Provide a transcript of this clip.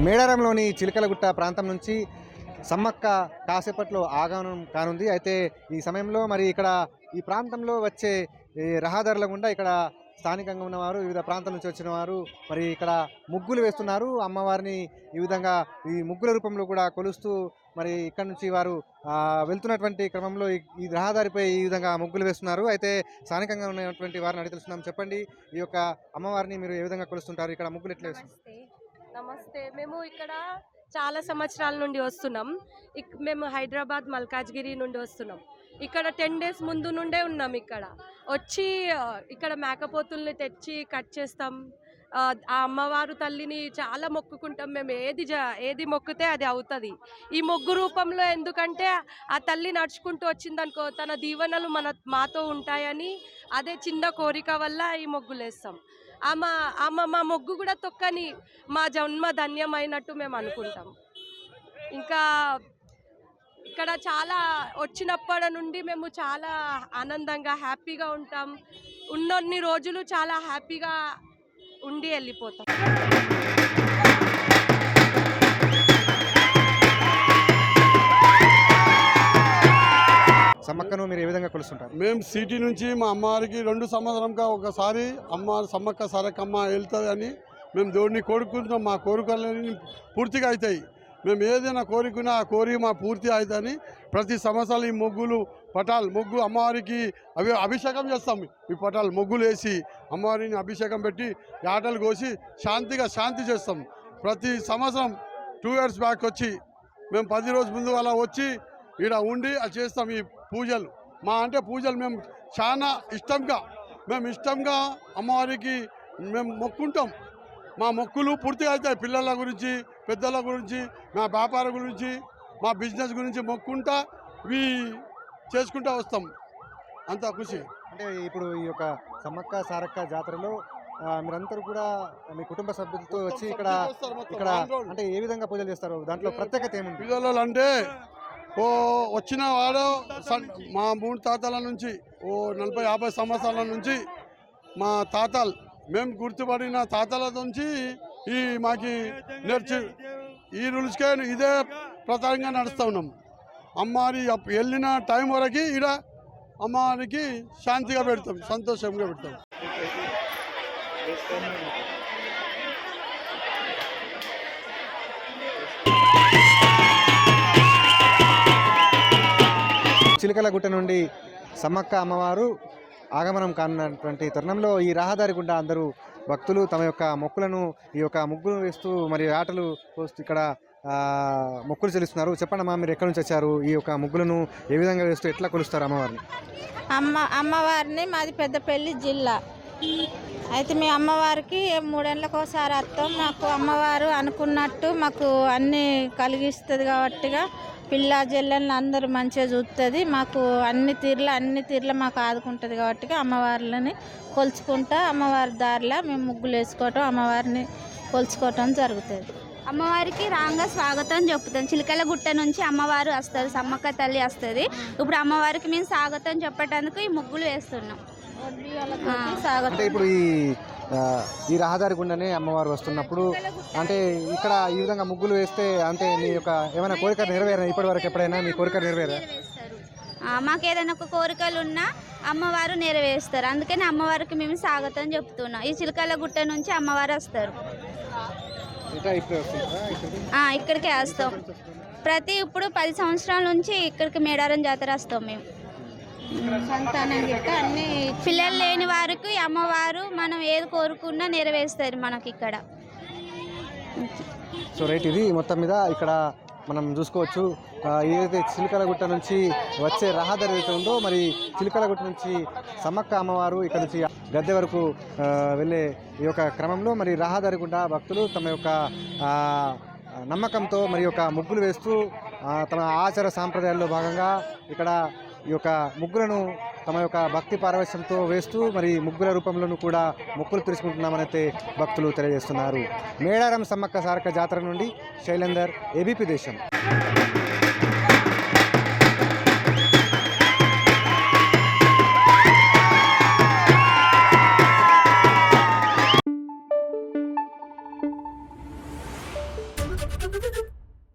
మేడారంలోని చిలకలగుట్ట ప్రాంతం నుంచి సమ్మక్క కాసేపట్లో ఆగమనం కానుంది. అయితే ఈ సమయంలో మరి ఇక్కడ ఈ ప్రాంతంలో వచ్చే ఈ రహదారుల గుండా ఇక్కడ స్థానికంగా ఉన్నవారు వివిధ ప్రాంతాల నుంచి వచ్చిన వారు మరి ఇక్కడ ముగ్గులు వేస్తున్నారు. అమ్మవారిని ఈ విధంగా ఈ ముగ్గుల రూపంలో కూడా కొలుస్తూ మరి ఇక్కడ నుంచి వారు వెళ్తున్నటువంటి క్రమంలో ఈ- ఈ రహదారిపై ఈ విధంగా ముగ్గులు వేస్తున్నారు. అయితే స్థానికంగా ఉన్నటువంటి వారిని అడిగి తెలుసుకుందాం. చెప్పండి ఈ యొక్క అమ్మవారిని మీరు ఏ విధంగా కొలుస్తుంటారు? ఇక్కడ ముగ్గులు ఎట్లా వేస్తున్నారు? నమస్తే. మేము ఇక్కడ చాలా సంవత్సరాల నుండి వస్తున్నాం. ఇక్ మేము హైదరాబాద్ మల్కాజ్గిరి నుండి వస్తున్నాం. ఇక్కడ టెన్ డేస్ ముందు నుండే ఉన్నాం ఇక్కడ. వచ్చి ఇక్కడ మేకపోతుల్ని తెచ్చి కట్ చేస్తాం. ఆ అమ్మవారు తల్లిని చాలా మొక్కుకుంటాం. మేము ఏది జ ఏది మొక్కితే అది అవుతుంది. ఈ మొగ్గు రూపంలో ఎందుకంటే ఆ తల్లి నడుచుకుంటూ వచ్చిందనుకో తన దీవెనలు మన మాతో ఉంటాయని అదే చిన్న కోరిక వల్ల ఈ మొగ్గులేస్తాం. ఆమె ఆమె మా మొగ్గు కూడా తొక్కని మా జన్మ ధన్యమైనట్టు మేము అనుకుంటాం. ఇంకా ఇక్కడ చాలా వచ్చినప్పటి నుండి మేము చాలా ఆనందంగా హ్యాపీగా ఉంటాం. ఉన్నన్ని రోజులు చాలా హ్యాపీగా ఉండి వెళ్ళిపోతాం. మీరు ఏ విధంగా కొలుస్తుంటారు? మేము సిటీ నుంచి మా అమ్మవారికి రెండు సంవత్సరంగా ఒకసారి అమ్మ సమ్మక్క సరకమ్మ వెళ్తుంది అని మేము దేవుడిని కోరుకుంటున్నాం. మా కోరికలని పూర్తిగా అవుతాయి. మేము ఏదైనా కోరుకున్నా ఆ కోరిక మా పూర్తి అవుతుందని ప్రతి సంవత్సరం ఈ ముగ్గులు పటాలు ముగ్గు అమ్మవారికి అవి అభిషేకం చేస్తాం. ఈ పటాలు ముగ్గులు వేసి అమ్మవారిని అభిషేకం పెట్టి ఆటలు కోసి శాంతిగా శాంతి చేస్తాం. ప్రతి సంవత్సరం టూ ఇయర్స్ బ్యాక్ వచ్చి మేము పది రోజు ముందు అలా వచ్చి ఇక్కడ ఉండి అది చేస్తాం ఈ పూజలు. మా అంటే పూజలు మేము చాలా ఇష్టంగా మేము ఇష్టంగా అమ్మవారికి మేము మొక్కుంటాం. మా మొక్కులు పూర్తిగా అవుతాయి పిల్లల గురించి పెద్దల గురించి మా వ్యాపారం గురించి మా బిజినెస్ గురించి మొక్కుంటా ఇవి చేసుకుంటా వస్తాం. అంత ఖుషి. అంటే ఇప్పుడు ఈ యొక్క సమ్మక్క సారక్క జాతరలో మీరందరూ కూడా మీ కుటుంబ సభ్యులతో వచ్చి ఇక్కడ ఇక్కడ అంటే ఏ విధంగా పూజలు చేస్తారు దాంట్లో ప్రత్యేకత ఏముంది? పిల్లలు అంటే ఓ వచ్చిన వాడు సన్- మా మూడు తాతల నుంచి ఓ నలభై యాభై సంవత్సరాల నుంచి మా తాతలు మేము గుర్తుపడిన తాతల నుంచి ఈ మాకి నేర్చి ఈ రూల్స్కే ఇదే ప్రధానంగా నడుస్తూ ఉన్నాం. అమ్మారి అప్- వెళ్ళిన టైం వరకు ఈడ అమ్మవారికి శాంతిగా పెడతాం సంతోషంగా పెడతాం. చిలకలగుట్ట నుండి సమ్మక్క అమ్మవారు ఆగమనం కానున్నటువంటి తరుణంలో ఈ రహదారి గుండా అందరూ భక్తులు తమ యొక్క మొక్కులను ఈ యొక్క ముగ్గులు వేస్తూ మరి ఆటలు పోస్తూ ఇక్కడ మొక్కులు చెల్లిస్తున్నారు. చెప్పండి అమ్మా మీరు ఎక్కడి నుంచి వచ్చారు? ఈ యొక్క ముగ్గులను ఏ విధంగా వేస్తూ ఎట్లా కొలుస్తారు అమ్మవారిని? అమ్మ అమ్మవారిని మాది పెద్దపల్లి జిల్లా. అయితే మీ అమ్మవారికి మూడేళ్ళకి ఒకసారి వస్తాం మాకు అమ్మవారు అనుకున్నట్టు మాకు అన్నీ కలిగిస్తుంది కాబట్టిగా పిల్ల జల్లెలను అందరూ మంచిగా చూస్తుంది మాకు అన్ని తీర్ల అన్ని తీర్ల మాకు ఆదుకుంటుంది కాబట్టి అమ్మవార్లని కొలుచుకుంటా అమ్మవారి దారిలో మేము ముగ్గులు వేసుకోవటం అమ్మవారిని కొలుచుకోవటం జరుగుతుంది. అమ్మవారికి రాంగా స్వాగతం చెప్తాం చిలకల గుట్ట నుంచి అమ్మవారు వస్తారు సమ్మక్క తల్లి వస్తుంది. ఇప్పుడు అమ్మవారికి మేము స్వాగతం చెప్పేటందుకు ఈ ముగ్గులు వేస్తున్నాం. స్వాగతం. ఇప్పుడు ఈ ఈ రహదారి గుండానే అమ్మవారు వస్తున్నప్పుడు అంటే ఇక్కడ ఈ విధంగా ముగ్గులు వేస్తే అంటే మీ యొక్క ఏమైనా కోరిక నెరవేరా ఇప్పటి వరకు ఎప్పుడైనా మీ కోరిక నెరవేరా? మాకు ఏదైనా ఒక కోరికలు ఉన్నా అమ్మవారు నెరవేరుస్తారు. అందుకని అమ్మవారికి మేము స్వాగతం చెప్తున్నాం. ఈ చిలకల గుట్ట నుంచి అమ్మవారు వస్తారు. ఇక్కడికే వస్తాం. ప్రతి ఇప్పుడు పది సంవత్సరాల నుంచి ఇక్కడికి మేడారం జాతర వస్తాం మేము. సంతానం గిట్ట అన్ని పిల్లలు లేని వారికి అమ్మవారు మనం ఏది కోరుకున్నా నెరవేరుస్తారు మనకి ఇక్కడ. సో రైట్ ఇది మొత్తం మీద ఇక్కడ మనం చూసుకోవచ్చు. ఆ, ఏదైతే చిలకలగుట్ట నుంచి వచ్చే రహదారి ఏదైతే ఉందో మరి చిలకలగుట్ట నుంచి సమ్మక్క అమ్మవారు ఇక్కడ నుంచి గద్దె వరకు ఆ, వెళ్ళే ఈ యొక్క క్రమంలో మరి రహదారి గుండా భక్తులు తమ యొక్క ఆ, నమ్మకంతో మరి యొక్క ముగ్గులు వేస్తూ ఆ, తమ ఆచార సాంప్రదాయాల్లో భాగంగా ఇక్కడ ఈ యొక్క ముగ్గులను తమ యొక్క భక్తి పారవశ్యంతో వేస్తూ మరి ముగ్గుల రూపంలోనూ కూడా మొక్కులు తీసుకుంటున్నామనైతే భక్తులు తెలియజేస్తున్నారు. మేడారం సమ్మక్క సారక్క జాతర నుండి శైలేందర్ ఏబీపీ దేశం.